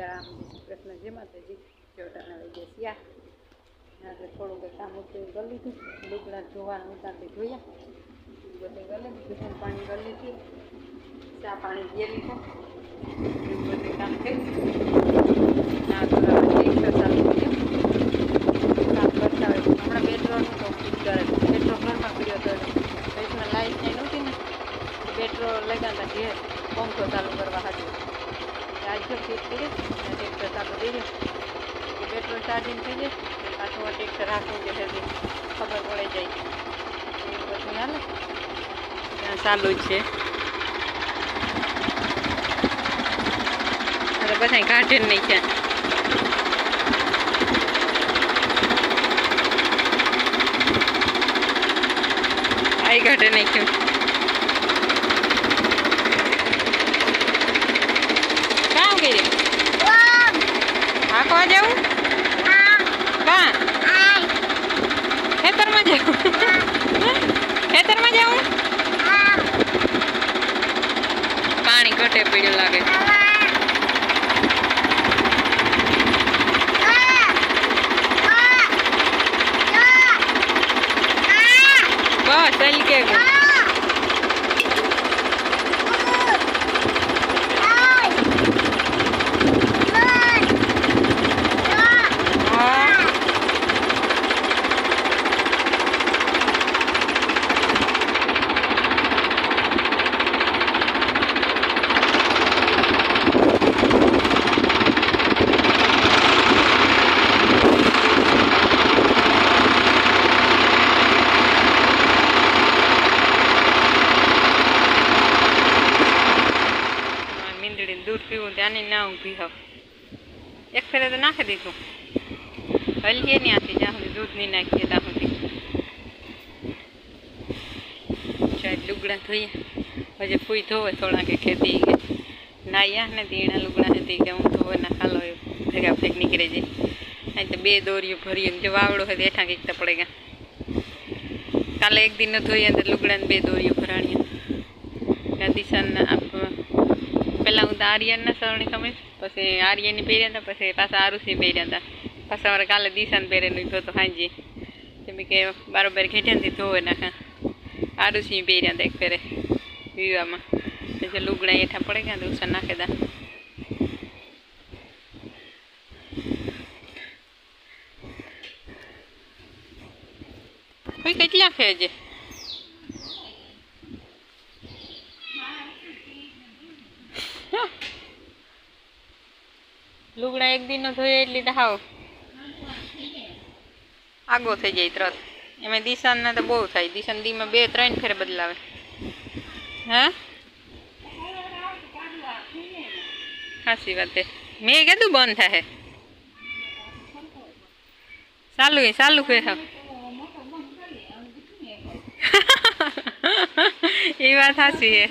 રામ જય કૃષ્ણ જય માતાજી ચોટાના લઈ ગયા સિયા આપણે થોડું કંઈ કામ એ કરી લીધું લુગડા ધોવાનું ઉતારતી ધોયા બધે ગલે ભીષણ પાણી કરી લીધી ચા પાણી પીએ લીધો બધું કામ થયું ના કામ કરતા હોય હમણાં પેટ્રોલનું તો પેટ્રોલ ઘરમાં પીડ્યો હતો પૈસા લાઈટ નહીં નહોતી ને પેટ્રોલ લગાતા ઘેર પંખો ચાલુ કરવા હતું કરી અને ટ્રેક્ટર થઈ ગયું કે પેટ્રોલ ચાર્જિંગ થઈ જાય પાછું ટ્રેક્ટર રાખવું કે હજી ખબર પડે જાય. એવું બધું હાલે ત્યાં ચાલુ જ છે. બધા કાઢે નહીં ક્યાં. આઈ કાઢે નાખ્યું કામ કર્યું આખવા જવું મીંદડીને દૂધ પીવું ત્યાંની ના ઊભી હોવ એક ફેરે તો નાખી દીધું હલીએ નહીં આથી જ્યાં સુધી દૂધ નહીં નાખીએ ત્યાં સુધી ચાલ લુગડા ધોઈએ પછી ફૂઈ ધોવે થોડા કે ખેતી કે નાયા ને દીણા લુગડા હતી કે હું ધોવે ના ખાલો એ ભેગા ભેગ નીકળી જાય અહીં તો બે દોરીઓ ભરીએ ને જો વાવડો હોય તો હેઠા કીકતા પડે ગયા કાલે એક દિન ધોઈએ તો લુગડાને બે દોરીઓ ભરાણીએ દિશાના આપ પહેલાં હું તો આર્યનના સરણી ખમીસ પછી આર્યની પહેર્યા હતા, પછી પાછા આરુસી પહેર્યા હતા. પાછા મારે કાલે દિશાને પહેરેલું તો તો હાજી. કેમ કે બરાબર ઘેઠ્યાથી ધોવે નાખા. આરુસી પહેર્યા હતા એક ફેરે વિવાહમાં. પછી લુગડા હેઠા પડે તો ઉષા નાખે દા કોઈ કેટલા છે છે લુગડા એક દિનનો ધોઈએ એટલી તો આગો થઈ જાય તરત. એમાં દિશાના તો બહુ થાય. દિશાન દીમાં બે, ત્રણ ફેર બદલાવે. હે? સાચી વાત છે મેં કીધું બંધ થાય ચાલુ એ ચાલુ હા. એ વાત સાચી હે.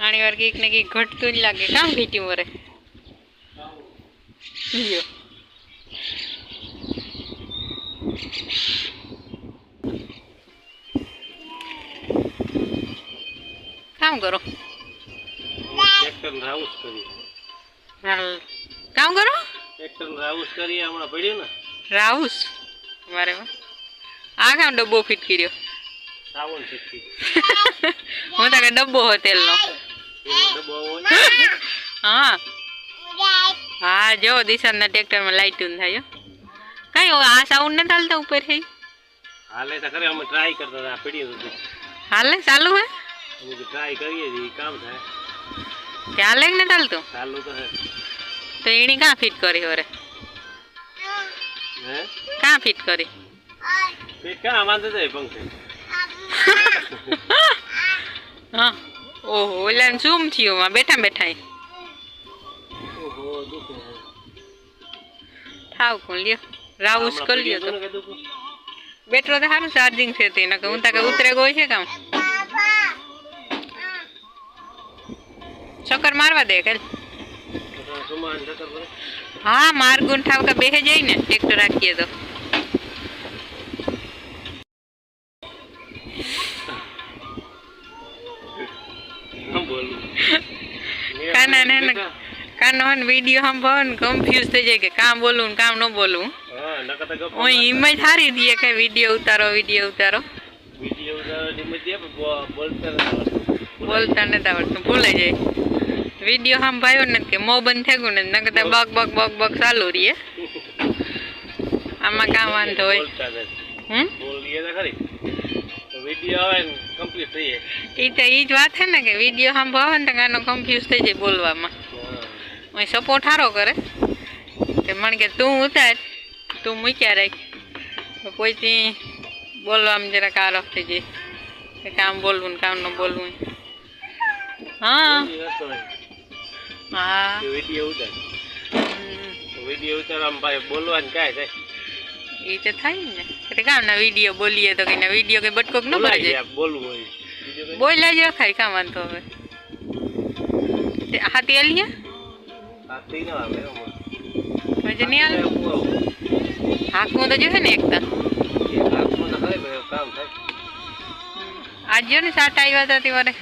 આણી વાર કંઈક ને કંઈક ઘટતું જ લાગે. કામ ઘીટી મરે લ્યો કામ કરો. કામ કરો? રાઉસ. કરી હમણાં પડ્યું ને રાઉસ મારે આ કામ ડબ્બો ફિટ કર્યો. હું તારે ડબ્બો હોય તેલનો. હા હા જો દિશાના ટ્રેક્ટરમાં લાઇટું થાય હો. કઈ હવે આ સાઉન્ડ ને ચાલતા ઉપર થઈ હાલે તો ખરે અમે ટ્રાય કરતા હતા આ પડ્યું હતું હાલે ચાલુ હે અમે ટ્રાય કરીએ છીએ કામ થાય તે હાલે કે ને ચાલતું ચાલુ તો હે તો એની કાં ફિટ કરી હોરે હે કાં ફિટ કરી પેટ ક્યાં વાંધો જાય પંખે હા ઓહો ઓલા શું થયું માં બેઠા બેઠા ઓહો દુખે થાવ કોણ લ્યો રાઉસ હમણાં કરી લ્યો પીડી તો હતું ને કે દુખે? બેટરો તો સારું ચાર્જિંગ છે તે નકર હું તાકે ઉતરે ગયો છે કામ ચક્કર મારવા દે કે તો સુમાન ચક્કર પડે. હા માર ગુણ ઠાવ કે બેહે જાય ને ટ્રેક્ટર રાખીએ તો કાના ને ને બેટા. કાનો હન વિડીયો સાંભળો ને કન્ફ્યુઝ થઈ જાય કે કામ બોલવું ને કામ ન બોલવું હા, નકર તો ગપ્પા ઓય હિંમત હારી દઈએ કે વિડીયો ઉતારો વિડીયો ઉતારો વિડીયો ઉતારવાની હિંમત છે, પણ બો- બોલતા નથી આવડતું. બોલતા નથી આવડતું ભૂલાઈ જાય વિડીયો સાંભળ્યો ને કે મો બંધ થઈ ગયું ને નકર તો બક બક બક બક ચાલુ રહીએ આમાં કામ વાંધો હોય બોલતા નથી. હમ બોલીએ તો ખરી. વીડિયો આવે ને complete થઈ જાય. એ તો એ જ વાત છે ને કે વીડિયો સાંભળો ને તો કાનો કન્ફ્યુઝ થઈ જાય બોલવામાં. હા. સપોર્ટ સારો કરે. કે મને કે તું ઉતાર તું મૂક્યા રાખ. કોઈ કોઈથી બોલવામાં જરાક આરોપ થઈ જાય. કે કામ બોલવું ને કામ ન બોલવું. હા. હા. વીડિયો ઉતાર. વીડિયો ઉતારવામાં ભાઈ બોલવાનું કાંઈ થાય. એ તો થાય ને. એટલે કામ ના વીડિયો બોલીએ તો કઈ વીડિયો કઈ બટકોક ન જાય, બોલવું. બોલ્યા જ રખાય કામ વાંધો હવે. તે- હા તેલ છે હાથથી ના આવે. પછી નહીં આવે. હાથમાં તો જોશે ને એકતા. આજ જો ને સાટા આવ્યા હતા તે વારે